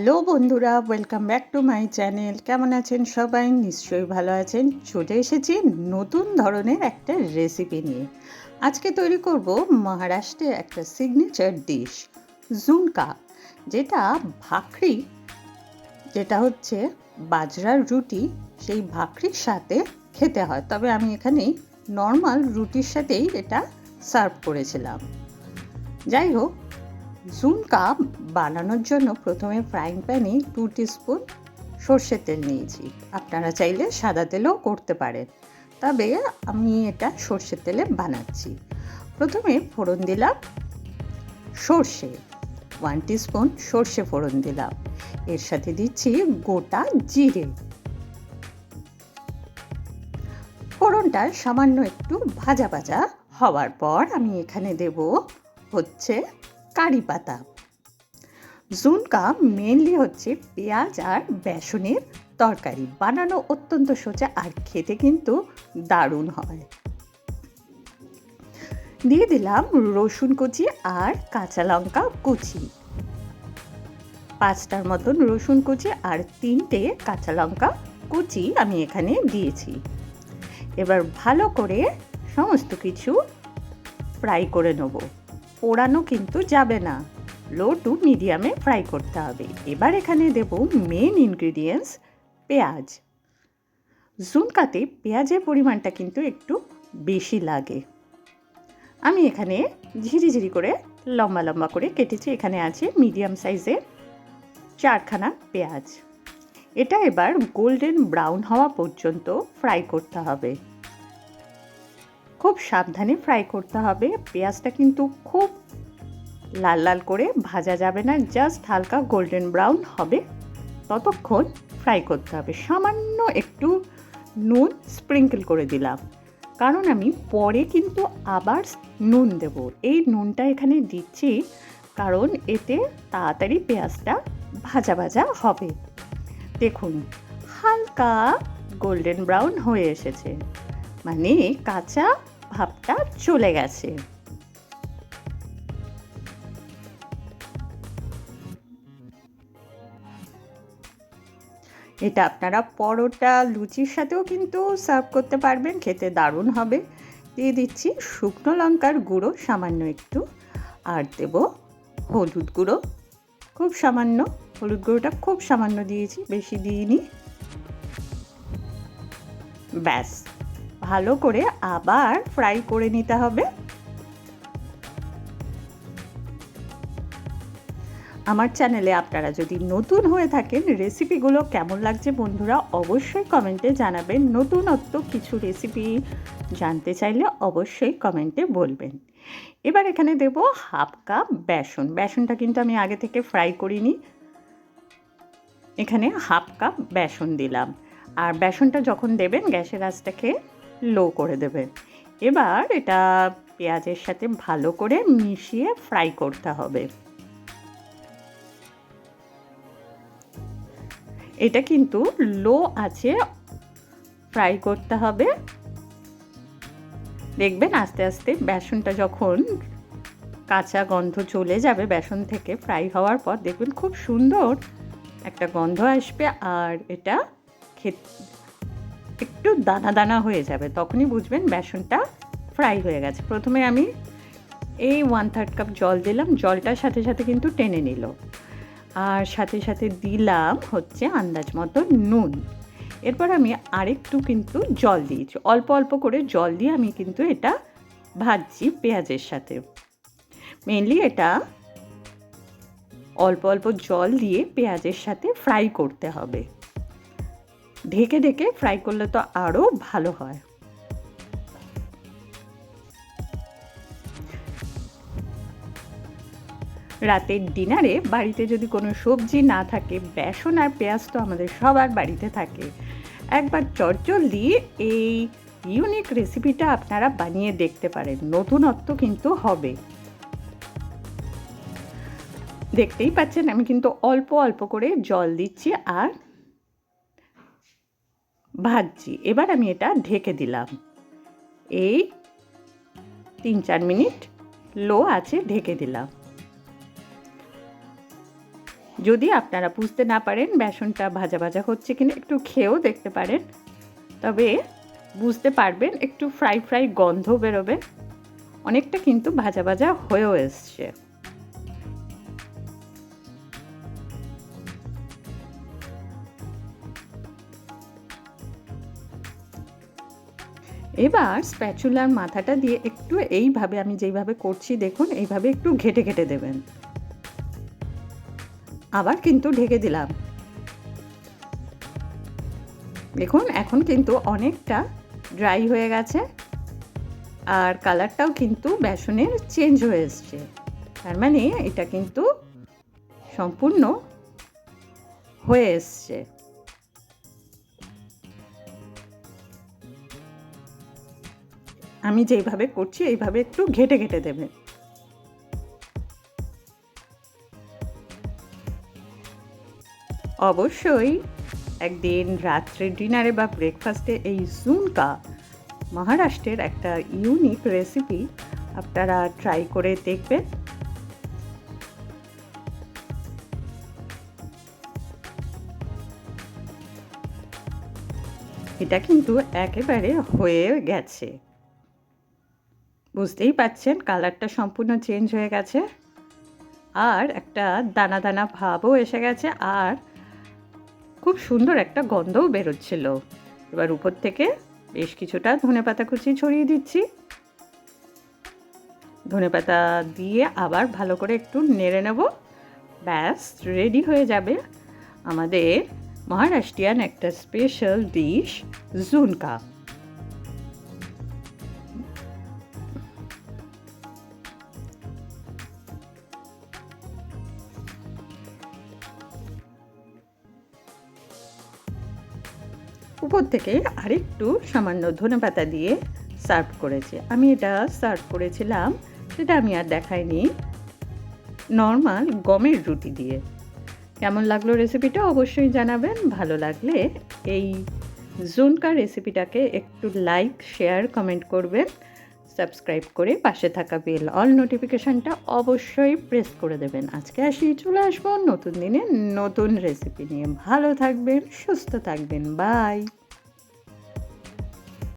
Hello বন্ধুরা welcome back to my channel কেমন আছেন সবাই? নিশ্চয়ই ভালো আছেন। চলে এসেছি নতুন ধরনের একটা রেসিপি নিয়ে। আজকে তৈরি করব মহারাষ্ট্রের একটা সিগনেচার ডিশ জুনকা যেটা ভাকরি যেটা হচ্ছে বাজরার রুটি, সেই ভাকরির সাথে খেতে হয়। তবে আমি এখানে নর্মাল রুটির সাথেই এটা সার্ভ করেছিলাম। যাই হোক জুনকা বানানোর জন্য প্রথমে ফ্রাইং প্যানে টু স্পুন সর্ষের তেল নিয়েছি। আপনারা চাইলে সাদা তেলও করতে পারেন। তবে আমি এটা সর্ষের তেলে বানাচ্ছি। প্রথমে ফোড়ন দিলাম সর্ষে। ওয়ান স্পুন সর্ষে ফোড়ন দিলাম। এর সাথে দিচ্ছি গোটা জিরে। ফোড়নটা সামান্য একটু ভাজা ভাজা হওয়ার পর আমি এখানে দেব হচ্ছে কারি পাতা। জুনকা মেনলি হচ্ছে পেঁয়াজ আর বেসনের তরকারি। বানানো অত্যন্ত সোজা আর খেতে কিন্তু দারুণ হয়। দিয়ে দিলাম রসুন কুচি আর কাঁচা লঙ্কা কুচি। পাঁচটার মতন রসুন কুচি আর তিনটে কাঁচা লঙ্কা কুচি আমি এখানে দিয়েছি। এবার ভালো করে সমস্ত কিছু ফ্রাই করে নেব। পোড়ানো কিন্তু যাবে না। লো টু মিডিয়ামে ফ্রাই করতে হবে। এবার এখানে দেব মেন ইনগ্রিডিয়েন্টস, পেঁয়াজ। জুনকাতে পেঁয়াজের পরিমাণটা কিন্তু একটু বেশি লাগে। আমি এখানে ঝিরিঝিরি করে লম্বা লম্বা করে কেটেছি। এখানে আছে মিডিয়াম সাইজের চারখানা পেঁয়াজ। এটা এবার গোল্ডেন ব্রাউন হওয়া পর্যন্ত ফ্রাই করতে হবে। খুব সাবধানে ফ্রাই করতে হবে। পেঁয়াজটা কিন্তু খুব লাল লাল করে ভাজা যাবে না জাস্ট হালকা গোল্ডেন ব্রাউন হবে। ততক্ষণ ফ্রাই করতে হবে। সামান্য একটু নুন স্প্রিঙ্কেল করে দিলাম। কারণ আমি পরে কিন্তু আবার নুন দেব। এই নুনটা এখানে দিচ্ছি কারণ এতে তাড়াতাড়ি পেঁয়াজটা ভাজা ভাজা হবে। দেখুন, হালকা গোল্ডেন ব্রাউন হয়ে এসেছে। মানে কাঁচা ভাবটা চলে গেছে। এটা আপনারা পরোটা লুচির সাথেও কিন্তু সার্ভ করতে পারবেন, খেতে দারুণ হবে। দিয়ে দিচ্ছি শুকনো লঙ্কার গুঁড়ো, সামান্য একটু। আর দেব হলুদ গুঁড়ো, খুব সামান্য। হলুদ গুঁড়োটা খুব সামান্য দিয়েছি, বেশি দিইনি। ব্যাস। ভালো করে আবার ফ্রাই করে নিতে হবে। আমার চ্যানেলে আপনারা যদি নতুন হয়ে থাকেন রেসিপিগুলো কেমন লাগছে বন্ধুরা অবশ্যই কমেন্টে জানাবেন। নতুনত্ব কিছু রেসিপি জানতে চাইলে অবশ্যই কমেন্টে বলবেন। এবার এখানে দেব হাফ কাপ বেসন। বেসনটা কিন্তু আমি আগে থেকে ফ্রাই করিনি। এখানে হাফ কাপ বেসন দিলাম। আর বেসনটা যখন দেবেন, গ্যাসের আঁচটাকে লো করে দেবে। এবার এটা পেঁয়াজের সাথে ভালো করে মিশিয়ে ফ্রাই করতে হবে। এটা কিন্তু লো আছে, ফ্রাই করতে হবে। দেখবেন আস্তে আস্তে বেসনটা যখন কাঁচা গন্ধ চলে যাবে বেসন থেকে ফ্রাই হওয়ার পর, দেখবেন খুব সুন্দর একটা গন্ধ আসবে। আর এটা একটু দানা দানা হয়ে যাবে, তখনই বুঝবেন বেসনটা ফ্রাই হয়ে গেছে। প্রথমে আমি এই ওয়ান থার্ড কাপ জল দিলাম, জলটার সাথে সাথে কিন্তু টেনে নিল। আর সাথে সাথে দিলাম হচ্ছে আন্দাজ মতো নুন। এরপর আমি আরেকটু কিন্তু জল দিয়েছি। অল্প অল্প করে জল দিয়ে আমি কিন্তু এটা ভাজছি পেঁয়াজের সাথে। মেনলি এটা অল্প অল্প জল দিয়ে পেঁয়াজের সাথে ফ্রাই করতে হবে। ঢেকে ঢেকে ফ্রাই করলে তো আরও ভালো হয়। রাতের ডিনারে বাড়িতে যদি কোনো সবজি না থাকে, বেসন আর পেঁয়াজ তো আমাদের সবার বাড়িতে থাকে। একবার দিয়ে এই ইউনিক রেসিপিটা আপনারা বানিয়ে দেখতে পারেন। নতুনত্ব কিন্তু হবে। দেখতেই পাচ্ছেন, আমি কিন্তু অল্প অল্প করে জল দিচ্ছি আর ভাজছি। এবার আমি এটা ঢেকে দিলাম। এই তিন চার মিনিট লো আছে ঢেকে দিলাম। যদি আপনারা বুঝতে না পারেন, বেসনটা ভাজা ভাজা হচ্ছে কিনা একটু খেয়েও দেখতে পারেন। তবে বুঝতে পারবেন, একটু ফ্রাই ফ্রাই গন্ধ বেরোবে। অনেকটা কিন্তু ভাজা ভাজা হয়েও এসছে। এবার স্প্যাচুলার মাথাটা দিয়ে একটু এইভাবে আমি যেইভাবে করছি, দেখুন, এইভাবে একটু ঘেটে ঘেটে দেবেন। আবার কিন্তু ঢেকে দিলাম। দেখুন, এখন কিন্তু অনেকটা ড্রাই হয়ে গেছে আর কালারটাও কিন্তু বেসনের চেঞ্জ হয়ে এসছে। তার মানে এটা কিন্তু সম্পূর্ণ হয়ে এসছে। আমি যেইভাবে করছি, এইভাবে একটু ঘেটে ঘেটে দেবে। অবশ্যই একদিন রাত্রে ডিনারে বা ব্রেকফাস্টে এই জুনকা মহারাষ্ট্রের একটা ইউনিক রেসিপি আপনারা ট্রাই করে দেখবেন। এটা কিন্তু একেবারে হয়ে গেছে। বুঝতেই পাচ্ছেন, কালারটা সম্পূর্ণ চেঞ্জ হয়ে গেছে। আর একটা দানা দানা ভাবও এসে গেছে, আর খুব সুন্দর একটা গন্ধও বেরোচ্ছিল। এবার উপর থেকে বেশ কিছুটা ধনে পাতা কুচি ছড়িয়ে দিচ্ছি। ধনে পাতা দিয়ে আবার ভালো করে একটু নেড়ে নেব। ব্যাস, রেডি হয়ে যাবে আমাদের মহারাষ্ট্রিয়ান একটা স্পেশাল ডিশ, জুনকা। উপর থেকে আরেকটু সামান্য ধনে পাতা দিয়ে সার্ভ করেছি। আমি এটা সার্ভ করেছিলাম, সেটা আমি আর দেখাইনি। নর্মাল গমের রুটি দিয়ে। কেমন লাগল রেসিপিটা অবশ্যই জানাবেন। ভালো লাগলে এই জুনকা রেসিপিটাকে একটু লাইক, শেয়ার, কমেন্ট করবেন। সাবস্ক্রাইব করে পাশে থাকা বেল অল নোটিফিকেশানটা অবশ্যই প্রেস করে দেবেন। আজকে আসি, চলে আসব নতুন দিনে নতুন রেসিপি নিয়ে। ভালো থাকবেন, সুস্থ থাকবেন। বাই